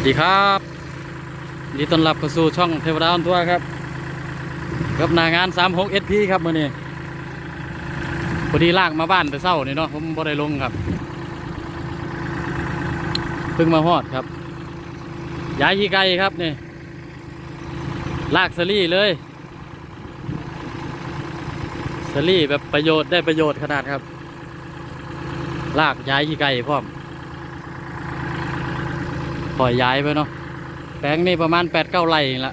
วัสดีครับนดีต้อนรับเข้าสู่ช่องเทวดาออนทัวร์ครับ กับหนางาน 36 SP ครับมื่อนี้พอดีลากมาบ้านแต่เศร้านี่เนาะผมบ่ได้ลงครับ เพิ่งมาฮอดครับ ย้ายยี่ไกลครับนี่ ลากสลี่เลยสลี่แบบประโยชน์ได้ประโยชน์ขนาดครับ ลากย้ายยี่ไกลพร้อม ปล่อยย้ายไปเนาะแปลงนี่ประมาณแปดเก้าไร่ละ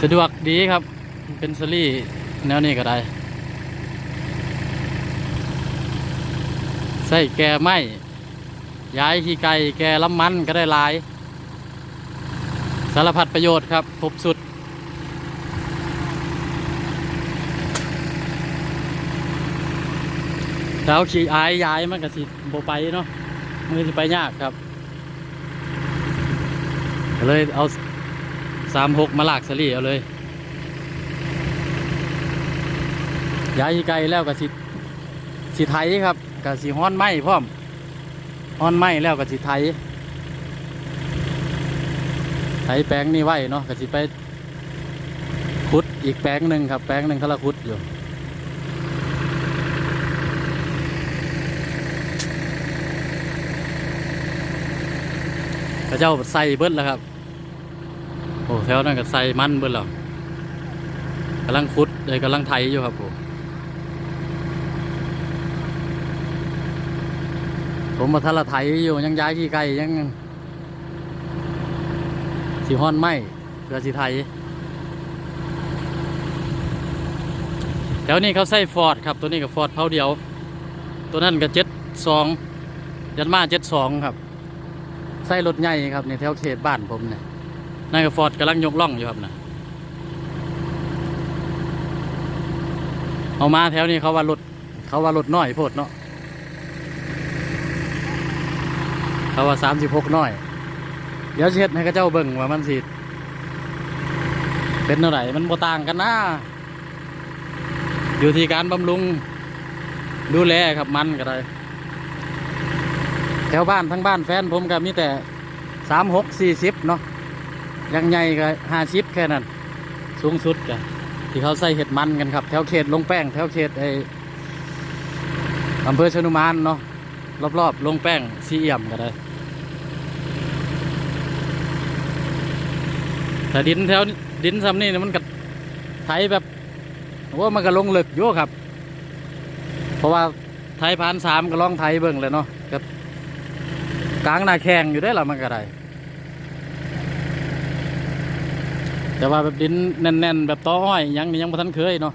สะดวกดีครับ เป็นสลี่แนวนี้ก็ได้ ใส่แกไม้ย้ายขี้ไก่แกลำมันก็ได้หลาย สารพัดประโยชน์ครับครบสุด แล้วขี่อายย้ายมันก็สิโบไปเนาะมันสิไปยากครับ เลยเอาสามหกมาลากสลี่เอาเลย ย้ายไกลแล้วก็สิสิไทยครับก็สิฮ้อนไหมพร้อมฮ้อนไหมแล้วก็สิไทยไถแปลงนี่ไว้เนาะก็สิไปขุดอีกแปลงหนึ่งครับ แปลงหนึ่งเขาละขุดอยู่ พระเจ้าใส่เบิ้ลแล้วครับ โอ้แถวนั้นก็ใส่มันเบิ้ลแล้วกำลังคุดเลยกำลังไถอยู่ครับผมผมมาทะละไถอยู่ยังย้ายที่ไกลยังสีห้อนไหมเพื่อสีไทยแถวนี้เขาใส่ฟอร์ดครับ ตัวนี้กับฟอร์ดเผาเดียว ตัวนั้นก็เจ็ดสองยันมาเจ็ดสองครับ ใส่รถใหญ่ครับในแถวเขตบ้านผมเนี่ยนายกับฟอร์ดกำลังยกล่องอยู่ครับนะเอามาแถวนี้เขาว่ารถเขาว่ารถน้อยโพดเนาะเขาว่าสามสิบหกน้อย เดี๋ยวเช็ดให้เข้าเจ้าเบิ่งว่ามันสิเป็นเท่าไหร่มันบ่ต่างกันนะอยู่ที่การบำรุงดูแลครับมันก็ได้ แถวบ้านทั้งบ้านแฟนผมก็มีแต่สามหกสี่สิบเนาะยังใหญ่ก็ห้าสิบแค่นั้น สูงสุดก็ที่เขาใส่เห็ดมันกันครับ แถวเขตลงแป้ง แถวเขตไออำเภอชนุมานเนาะรอบๆลงแป้งซีเอี่ยมก็ได้แต่ดินแถวดินซ้ำนี่มันก็ไถแบบว่ามันก็ลงลึกอยู่ครับ เพราะว่าไถผ่านสามก็ลองไถเบิ่งเลยเนาะ กลางหน้าแข่งอยู่ได้อละมันก็ได้แต่ว่าแบบดินแน่นๆ แบบต้ออ้อยยังยังบ่ทันเคยเนาะ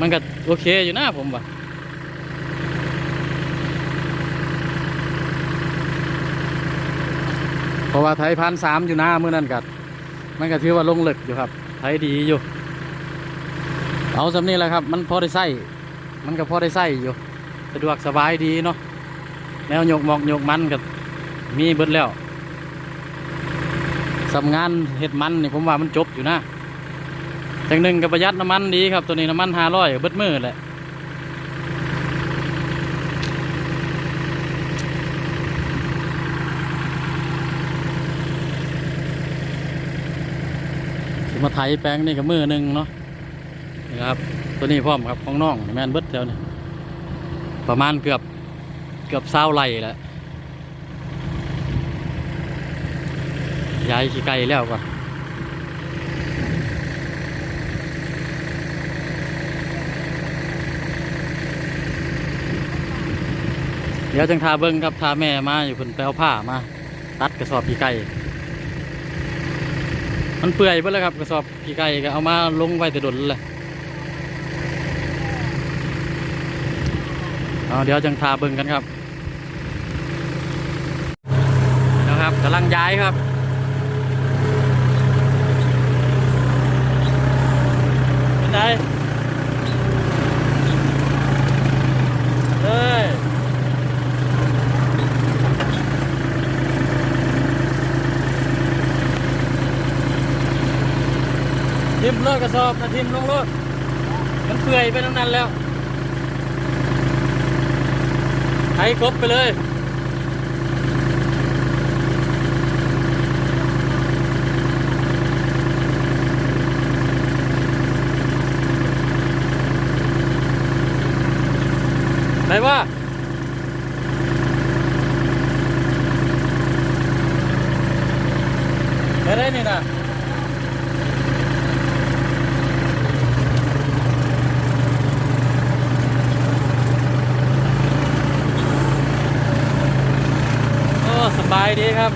มันก็โอเคอยู่นะผมว่าเพราะว่าไทยพันสามอยู่หน้าเมื่อนั้นกัดมันก็ถือว่าลงเหลึกอยู่ครับ ไทยดีอยู่ เอาสำนี้แหละครับ มันพอได้ใส่มันก็พอได้ใส่อยู่ สะดวกสบายดีเนาะ แนวโยกหมอกโยกมันกับมีเบิดแล้วสำงานเห็ดมันนี่ผมว่ามันจบอยู่นะจังหนึ่งกับประหยัดน้ำมันดีครับตัวนี้น้ำมันห้าร้อยเบิดมือแหละมาไถแปลงนี่กับมือหนึ่งเนาะนี่ครับ ตัวนี้พร้อมครับของน้องแมนเบิดแถวนี้ประมาณเกือบ กือบเศร้าไหลแล้วย้ายขี้ไก่แล้วก่อนเดี๋ยวจังทาเบิ้งครับทาแม่มาอยู่คนไปเอาผ้ามา ตัดกระสอบขี้ไก่มันเปื่อยไปแล้วครับกระสอบขี้ไก่ก็เอามาลงไว้แต่ดนเลยเดี๋ยวจังทาเบิ้งกันครับนะครับกำลังย้ายครับเป็นไงเฮ้ยทิมเลิกกระสอบนะทิมลงรถมันเปื่อยไปทั้งนั้นแล้วครบไปเลย ไปว่าไปได้นี่นะโอ้สบายดีครับ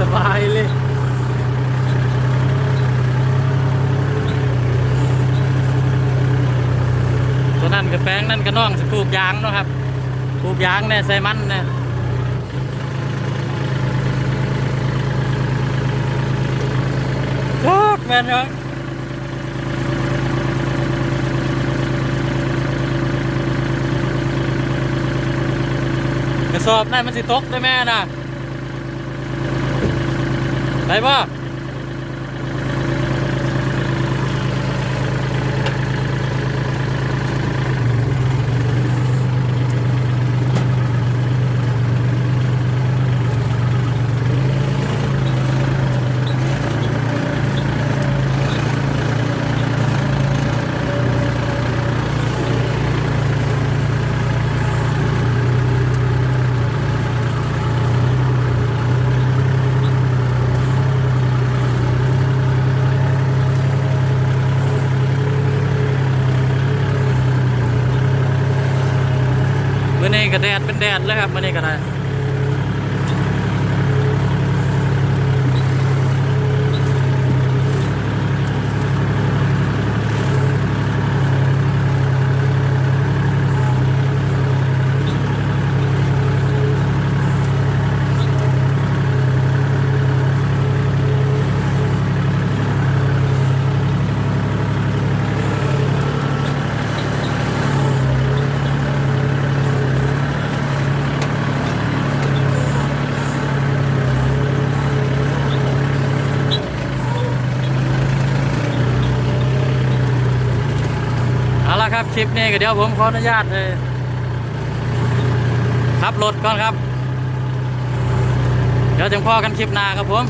ส บายเลยตัวนั้นกับแป้งนั่นกับน้องสปลูกยางเนาะครับปลูกยางเนี่ยใส่มันเนี่ยชอบแมนครับกระสอบนั่นมันสิตกได้แม่น่ะ ไป ก็แดดเป็นแดดเลยครับมื่อนี้ก็ได้ ครับคลิปนี้ก็เดี๋ยวผมขออนุญาตเลยขับรถก่อนครับ เดี๋ยวจึงพอกันคลิปหน้าครับผม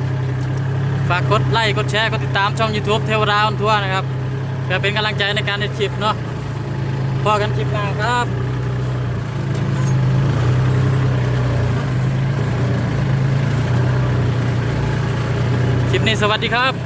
ฝากกดไลค์กดแชร์กดติดตามช่อง YouTube เทวดาออนทัวร์นะครับเพื่อเป็นกำลังใจในการในคลิปเนาะพอกันคลิปหน้าครับคลิปนี้สวัสดีครับ